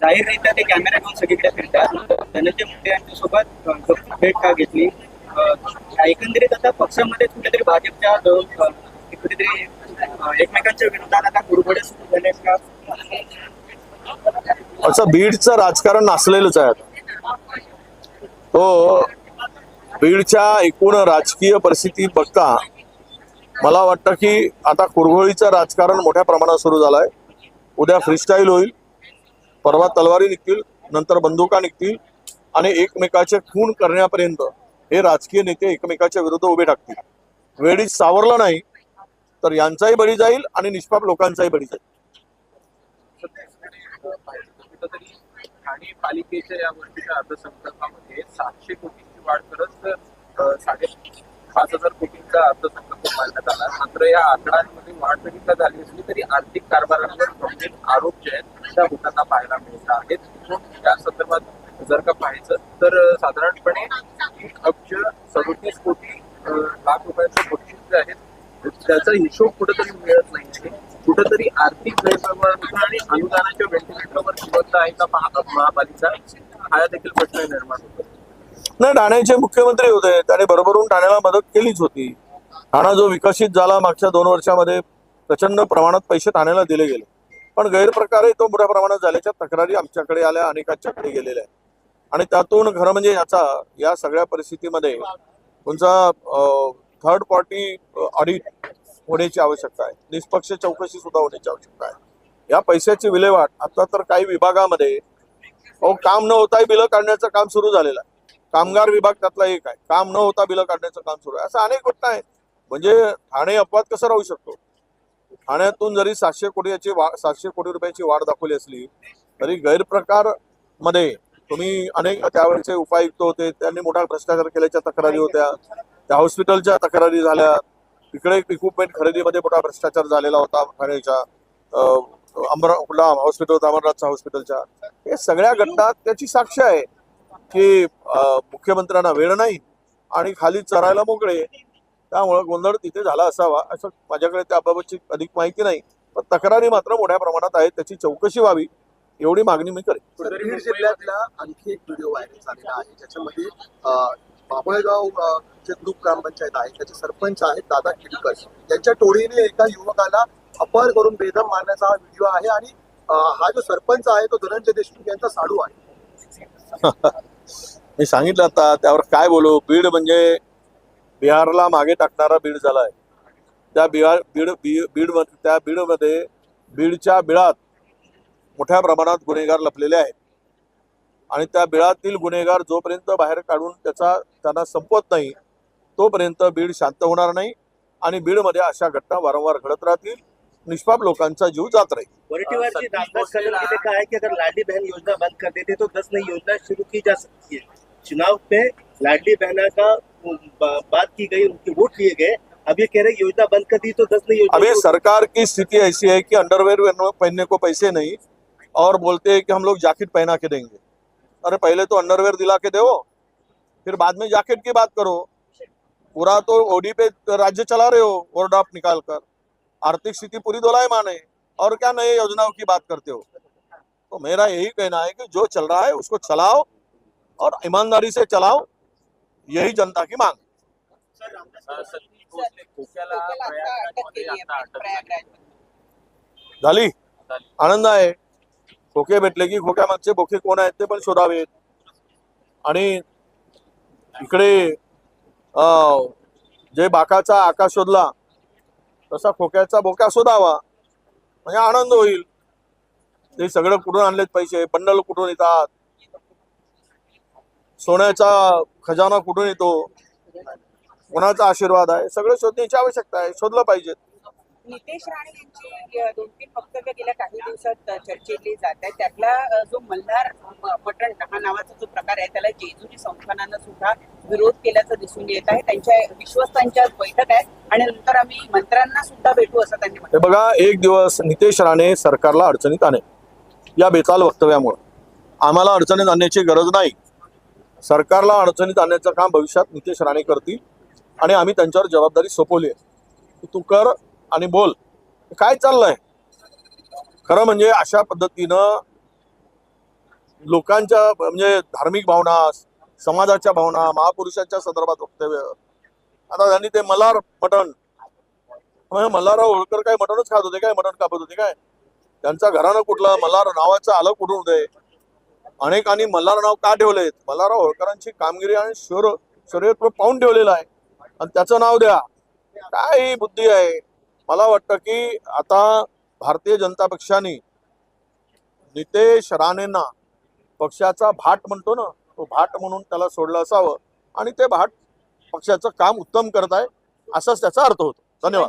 जाहीररित्या ते कॅमेरा घेऊन सगळीकडे फिरतात. धनंजय मुंडे यांच्यासोबत गप्प भेट का घेतली. एकंदरीत आता पक्षामध्ये कुठेतरी भाजपच्या कुठेतरी एकमेकांच्या विरोधात आता कुरघोडे सुरू झाले का? असं बीडचं राजकारण नासलेलंच आहे तो हो, बीडच्या एकूण राजकीय परिस्थिती बघता मला वाटतं की आता कुरघोळीचं राजकारण मोठ्या प्रमाणात सुरू झालंय. उद्या फ्रीस्टाईल होईल. परवा तलवारी निघतील नंतर बंदुका निघतील आणि एकमेकाचे खून करण्यापर्यंत हे राजकीय नेते एकमेकाच्या विरुद्ध उभे टाकतील वेळी सावरलं नाही तर यांचाही बळी जाईल आणि निष्पाप लोकांचाही बळी जाईल. ठाणे पालिकेच्या या गोष्टीच्या अर्थसंकल्पामध्ये सातशे कोटींची वाढ करत साडे पाच हजार कोटींचा अर्थसंकल्प मांडण्यात आला. मात्र या आकड्यांमध्ये वाढ झाली असली तरी आर्थिक कारभारांवर गंभीर आरोप जे आहेत त्या होताना पाहायला मिळत आहेत. म्हणून संदर्भात जर का पाहायचं तर साधारणपणे एक अब्ज सदोतीस कोटी लाख रुपयांचे बक्षीस जे आहेत त्याचा हिशोब कुठेतरी मिळत नाही कुठेतरी आर्थिक गैरव्यवहार आणि अनुदानाच्या व्हेंटिलेटरवर जिवंत आहे का पहा- महापालिका हा देखील प्रश्न निर्माण होतो. नाही ठाण्याचे मुख्यमंत्री होते त्याने बरोबरून ठाण्याला मदत केलीच होती. ठाणा जो विकसित झाला मागच्या दोन वर्षामध्ये प्रचंड प्रमाणात पैसे ठाण्याला दिले गेले. पण गैरप्रकारे तो मोठ्या प्रमाणात झाल्याच्या तक्रारी आमच्याकडे आल्या अनेकांच्याकडे गेलेल्या आहेत. आणि त्यातून खरं म्हणजे याचा या सगळ्या परिस्थितीमध्ये तुमचा थर्ड पार्टी ऑडिट होण्याची आवश्यकता आहे. निष्पक्ष चौकशी सुद्धा होण्याची आवश्यकता आहे. या पैशाची विल्हेवाट आता तर काही विभागामध्ये अहो काम न होताही बिलं काढण्याचं काम सुरू झालेलं आहे. कामगार विभाग त्यातला एक आहे. काम न होता बिलं काढण्याचं काम सुरू आहे. असं अनेक घटना आहेत. म्हणजे ठाणे अपवाद कसा राहू शकतो? ठाण्यातून जरी सातशे कोटीची वा सातशे कोटी रुपयाची वाढ दाखवली असली तरी गैरप्रकारमध्ये तुम्ही अनेक त्यावेळेचे उपायुक्त होते त्यांनी मोठा भ्रष्टाचार केल्याच्या तक्रारी होत्या त्या हॉस्पिटलच्या तक्रारी झाल्या इकडे इक्विपमेंट खरेदीमध्ये मोठा भ्रष्टाचार झालेला होता ठाण्याच्या अं, अमरा कुठला हॉस्पिटल होता अमरनाथच्या हॉस्पिटलच्या हे सगळ्या घटना त्याची साक्ष आहे की मुख्यमंत्र्यांना वेळ नाही आणि खाली चरायला मोकळे त्यामुळं गोंधळ तिथे झाला असावा असं माझ्याकडे त्याबाबतची अधिक माहिती नाही. पण तक्रारी मात्र मोठ्या प्रमाणात आहेत त्याची चौकशी व्हावी एवढी मागणी मी करेन. बीड जिल्ह्यातला आणखी एक व्हिडिओ व्हायरल झालेला आहे ज्याच्यामध्ये अं, जे ग्रुप ग्रामपंचायत आहे त्याचे सरपंच आहेत दादा किडकर यांच्या टोळीने एका युवकाला अपहर करून बेदम मारण्याचा हा व्हिडिओ आहे आणि हा जो सरपंच आहे तो धनंजय देशमुख यांचा साडू आहे. मी सांगितलं आता त्यावर काय बोलू? बीड म्हणजे बिहारला मागे टाकणारा बीड झालाय. त्या बिहार बीड बी- बीड त्या बीडमध्ये बीडच्या बिळात मोठ्या प्रमाणात गुन्हेगार लपलेले आहेत. आणि त्या बिळातील गुन्हेगार जोपर्यंत बाहेर काढून त्याचा त्यांना संपवत नाही तोपर्यंत बीड शांत होणार नाही आणि बीडमध्ये अशा घटना वारंवार घडत राहतील. निष्पाप लोकांचा जीव जात राहील. कि अगर लाडली बहन योजना बंद कर देते तो दस नई योजना शुरू की जा सकती है. चुनाव पे लाडली बहना का ब- बात की गई उनके वोट लिए गए। अब ये कह रहे हैं योजना बंद कर दी तो दस योजना अभी सरकार की स्थिति ऐसी है कि अंडरवेयर पहनने को पैसे नहीं और बोलते हैं कि हम लोग जैकेट पहना के देंगे। अरे पहले तो अंडरवेयर दिला के दो फिर बाद में जैकेट की बात करो। पूरा तो ओडी पे राज्य चला रहे हो वर्ड ऑफ़ निकाल कर आर्थिक स्थिति पूरी दोलायमान है और क्या नए योजनाओं की बात करते हो? तो मेरा यही कहना है कि जो चल रहा है उसको चलाओ और ईमानदारी से चलाओ। यही जनता की मांग। झाली. आनंद आहे। खोके भेटले की खोक्यामागचे बोके कोण आहेत ते पण शोधावेत। आणि इकडे अं, जे बाकाचा आकाश शोधला तसा खोक्याचा बोका शोधावा। म्हणजे आनंद होईल। ते सगळं कुठून आणलेत पैसे? बंडल कुठून येतात? सोन्याचा खजाना कुठून येतो? कोणाचा आशीर्वाद आहे? सगळं शोधण्याची आवश्यकता आहे. शोधलं पाहिजे. नितेश राणे यांची दोन तीन वक्तव्य गेल्या काही दिवसात चर्चेतली जात आहे त्यातला जो मल्हार मटण हा नावाचा जो प्रकार आहे त्याला जेजुरी संस्थानानं सुद्धा विरोध केल्याचं दिसून येत आहे. त्यांच्या विश्वस्तांच्या बैठक आहे आणि नंतर आम्ही मंत्र्यांना सुद्धा भेटू असं त्यांनी म्हटलं. बघा एक दिवस नितेश राणे सरकारला अडचणीत आणे या बेताल वक्तव्यामुळे. आम्हाला अडचणीत आणण्याची गरज नाही. सरकारला अडचणीत आणण्याचं काम भविष्यात नितेश राणे करतील आणि आम्ही त्यांच्यावर जबाबदारी सोपवली आहे. तू कर आणि बोल. काय चाललंय? खरं म्हणजे अशा पद्धतीनं लोकांच्या म्हणजे धार्मिक भावना समाजाच्या भावना महापुरुषांच्या संदर्भात वक्तव्य. आता त्यांनी ते मल्हार मटण मल्हारराव होळकर काय मटणच खात होते काय? मटण कापत होते काय? त्यांचा घरानं कुठलं? मल्हार नावाचं आलं कुठून होते अनेकांनी मल्हार नाव का ठेवलेत मल्हारराव होळकरांची कामगिरी आणि शौर्य शौर्यत्व पाहून ठेवलेलं आहे. आणि त्याचं नाव द्या. काय ही बुद्धी आहे? मला वाटतं की आता भारतीय जनता पक्षाने नितेश राणेंना पक्षाचा भाट म्हणतो ना तो भाट म्हणून त्याला सोडलं असावं आणि ते भाट पक्षाचं काम उत्तम करत आहे असाच त्याचा अर्थ होतो. धन्यवाद.